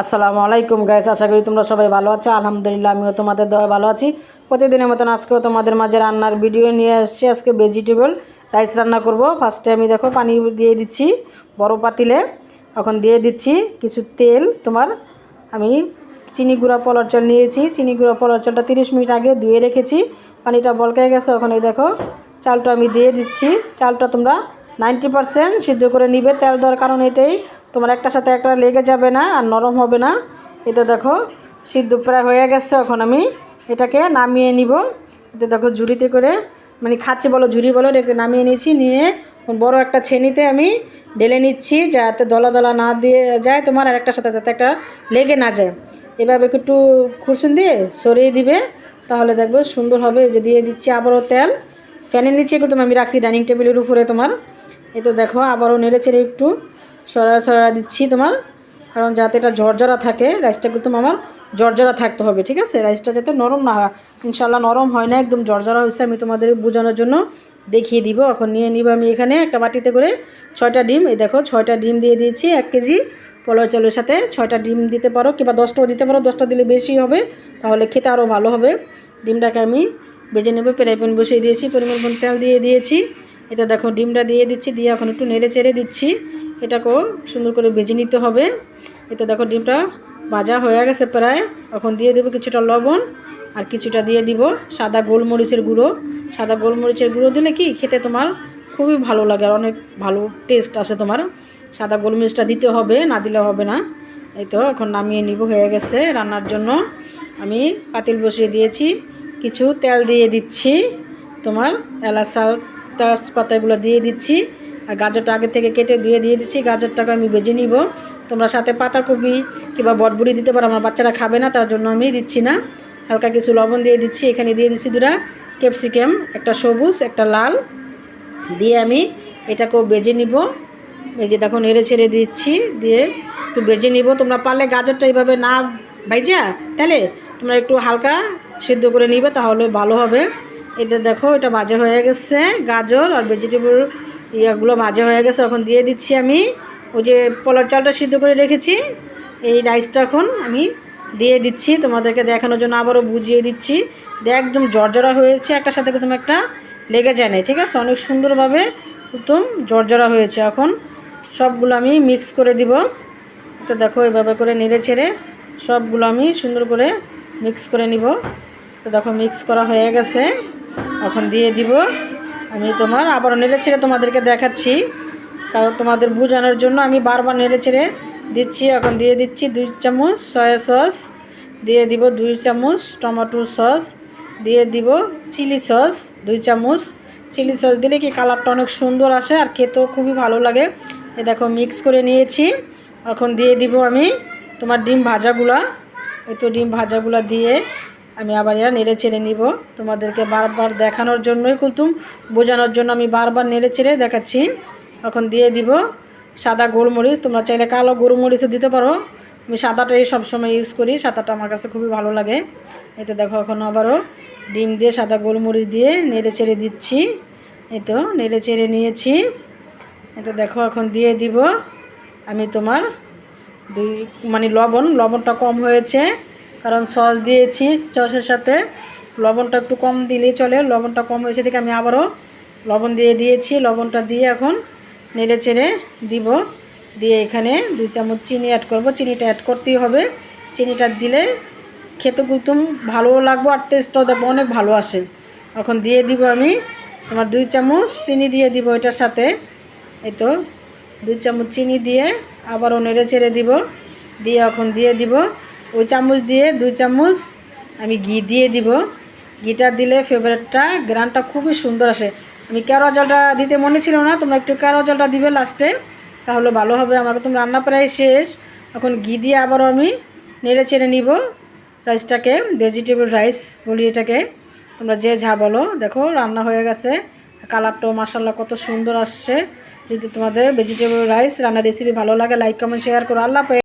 আসসালামু আলাইকুম গাইস আশা করি তোমরা সবাই ভালো আছো। আলহামদুলিল্লাহ, আমিও তোমাদের দয়া ভালো আছি। প্রতিদিনের মতন আজকেও তোমাদের মাঝে রান্নার ভিডিও নিয়ে এসেছি আজকে ভেজিটেবল রাইস রান্না করব। ফার্স্টে আমি দেখো পানি দিয়ে দিচ্ছি বড় পাতিলে। এখন দিয়ে দিচ্ছি কিছু তেল। তোমার আমি চিনি গুঁড়া পলার চাল নিয়েছি। চিনি গুঁড়া পলার চালটা তিরিশ মিনিট আগে ধুয়ে রেখেছি। পানিটা বলকে গেছে। ওখানে দেখো চালটা আমি দিয়ে দিচ্ছি। চালটা তোমরা নাইনটি পারসেন্ট সিদ্ধ করে নিবে। তেল দেওয়ার কারণ এটাই। তোমার একটার সাথে একটা লেগে যাবে না আর নরম হবে না। এটা দেখো, সিদ্ধ প্রায় হয়ে গেছে এখন আমি এটাকে নামিয়ে নিব। এতে দেখো, ঝুড়িতে করে মানে খাচ্ছি বলো, ঝুড়ি বলো, এটাকে নামিয়ে নিয়েছি, নিয়ে বড় একটা ছেনিতে আমি ঢেলে নিচ্ছি যাতে দলা দলা না দিয়ে যায় তোমার আর একটার সাথে, যাতে একটা লেগে না যায়। এভাবে একটু খুরসুন দিয়ে সরিয়ে দিবে? তাহলে দেখবে সুন্দর হবে। যে দিয়ে দিচ্ছি আবারও তেল। ফ্যানের নিচে কিন্তু আমি রাখছি ডাইনিং টেবিলের উপরে তোমার। এ তো দেখো, আবারও নেড়ে চেড়ে একটু সরা সরা দিচ্ছি তোমার। কারণ যাতে এটা জর্জরা থাকে রাইসটা কিন্তু আমার জর্জরা থাকতে হবে, ঠিক আছে? রাইসটা যাতে নরম না হয়। ইনশাল্লাহ নরম হয় না, একদম জর্জরা হয়েছে, আমি তোমাদের বোঝানোর জন্য দেখিয়ে দিব। এখন নিয়ে নিব আমি এখানে একটা বাটিতে করে ছয়টা ডিম। এই দেখো, ছয়টা ডিম দিয়ে দিয়েছি, এক কেজি পোলাও চালের সাথে। ছয়টা ডিম দিতে পারো, কিংবা দশটাও দিতে পারো, দশটা দিলে বেশি হবে, তাহলে খেতে আরও ভালো হবে। ডিমটাকে আমি বেজে নেবে প্যান বসিয়ে দিয়েছি, পরিমাণ তেল দিয়ে দিয়েছি। এটা দেখো, ডিমটা দিয়ে দিচ্ছি, দিয়ে এখন একটু নেড়ে চেড়ে দিচ্ছি। এটাকেও সুন্দর করে ভেজে নিতে হবে। এটা দেখো, ডিমটা ভাজা হয়ে গেছে প্রায়। এখন দিয়ে দেবো কিছুটা লবণ আর কিছুটা দিয়ে দিব সাদা গোলমরিচের গুঁড়ো। সাদা গোলমরিচের গুঁড়ো দিলে কি, খেতে তোমার খুবই ভালো লাগে আর অনেক ভালো টেস্ট আসে তোমার। সাদা গোলমরিচটা দিতে হবে, না দিলে হবে না। এই তো এখন নামিয়ে নিব, হয়ে গেছে রান্নার জন্য। আমি পাতিল বসিয়ে দিয়েছি। কিছু তেল দিয়ে দিচ্ছি তোমার এলাচা তেজপাতাগুলো দিয়ে দিচ্ছি। আর গাজরটা আগে থেকে কেটে ধুয়ে দিয়ে দিচ্ছি। গাজরটাকে আমি বেজে নিব। তোমরা সাথে পাতাকপি কিংবা বটবুড়ি দিতে পারো, আমার বাচ্চারা খাবে না, তার জন্য আমি দিচ্ছি না। হালকা কিছু লবণ দিয়ে দিচ্ছি। এখানে দিয়ে দিচ্ছি দুটা ক্যাপসিকাম, একটা সবুজ, একটা লাল। দিয়ে আমি এটাকেও বেজে নিব। ভেজে দেখো, নেড়ে ছেড়ে দিচ্ছি। দিয়ে একটু বেজে নিব। তোমরা পারলে গাজরটা এইভাবে না ভাইজা? তাহলে তোমরা একটু হালকা সিদ্ধ করে নিবে, তাহলে ভালো হবে। এতে দেখো, এটা ভাজা হয়ে গেছে, গাজর আর ভেজিটেবল ইয়েগুলো ভাজা হয়ে গেছে। এখন দিয়ে দিচ্ছি আমি ওই যে পলার চালটা সিদ্ধ করে রেখেছি, এই রাইসটা এখন আমি দিয়ে দিচ্ছি। তোমাদেরকে দেখানোর জন্য আবারও বুঝিয়ে দিচ্ছি। একদম জর্জরা হয়েছে একটার সাথে একদম একটা লেগে যায় না ঠিক আছে? অনেক সুন্দরভাবে একদম জর্জরা হয়েছে। এখন সবগুলো আমি মিক্স করে দিব। তো দেখো, এভাবে করে নেড়ে ছেড়ে সবগুলো আমি সুন্দর করে মিক্স করে নিব। তো দেখো মিক্স করা হয়ে গেছে। এখন দিয়ে দিব। আমি তোমার আবারও নেড়ে ছেড়ে তোমাদেরকে দেখাচ্ছি। কারণ তোমাদের বোঝানোর জন্য আমি বারবার নেড়ে ছেড়ে দিচ্ছি। এখন দিয়ে দিচ্ছি দুই চামচ সয়া সস, দিয়ে দিব দুই চামচ টমেটোর সস, দিয়ে দিব চিলি সস, দুই চামচ। চিলি সস দিলে কি কালারটা অনেক সুন্দর আসে আর খেতেও খুবই ভালো লাগে। এ দেখো মিক্স করে নিয়েছি। এখন দিয়ে দিব আমি তোমার ডিম ভাজাগুলা। এই তো ডিম ভাজাগুলা দিয়ে আমি আবার এরা নেড়ে চেড়ে নিব। তোমাদেরকে বারবার দেখানোর জন্যই কুতুম বোঝানোর জন্য আমি বারবার নেড়ে চেড়ে দেখাচ্ছি। এখন দিয়ে দিব সাদা গোলমরিচ, তোমরা চাইলে কালো গোলমরিচও দিতে পারো। আমি সাদাটাই সবসময় ইউজ করি, সাদাটা আমার কাছে খুবই ভালো লাগে। এই তো দেখো, এখন আবারও ডিম দিয়ে সাদা গোলমরিচ দিয়ে নেড়ে চেড়ে দিচ্ছি। এই তো নেড়ে চেড়ে নিয়েছি। এই তো দেখো, এখন দিয়ে দিব আমি তোমার দুই মানে লবণ, লবণটা কম হয়েছে। কারণ সস দিয়েছি সসের সাথে। লবণটা একটু কম দিলেই চলে, লবণটা কম হয়েছে দেখে আমি আবারও লবণ দিয়ে দিয়েছি। লবণটা দিয়ে এখন নেড়ে চেড়ে দিব। দিয়ে এখানে দুই চামচ চিনি অ্যাড করব। চিনিটা অ্যাড করতেই হবে। চিনিটা দিলে খেতে কুতুম ভালো লাগবো আর টেস্টটাও দেখব অনেক ভালো আসে। এখন দিয়ে দিব আমি তোমার দুই চামচ চিনি দিয়ে দিব এটার সাথে। এই তো, দুই চামচ চিনি দিয়ে আবারও নেড়ে চেড়ে দিব। দিয়ে এখন দিয়ে দিব ওই চামচ দিয়ে দুই চামচ আমি ঘি দিয়ে দিব। ঘিটা দিলে ফেভারেটটা গ্রানটা খুবই সুন্দর আসে। আমি কেরো জলটা দিতে মনে ছিল না, তোমরা একটু কেরো জলটা দিবে লাস্টে তাহলে ভালো হবে। আমাকে তুমি রান্না প্রায় শেষ। এখন ঘি দিয়ে আবারও আমি নেড়ে চেড়ে নিব রাইসটাকে ভেজিটেবল রাইস বলি এটাকে। তোমরা যে যা বলো, দেখো, রান্না হয়ে গেছে। কালারটাও মাসাল্লাহ কত সুন্দর আসছে। যদি তোমাদের ভেজিটেবল রাইস রান্নার রেসিপি ভালো লাগে লাইক কমেন্ট শেয়ার করো। আল্লাহ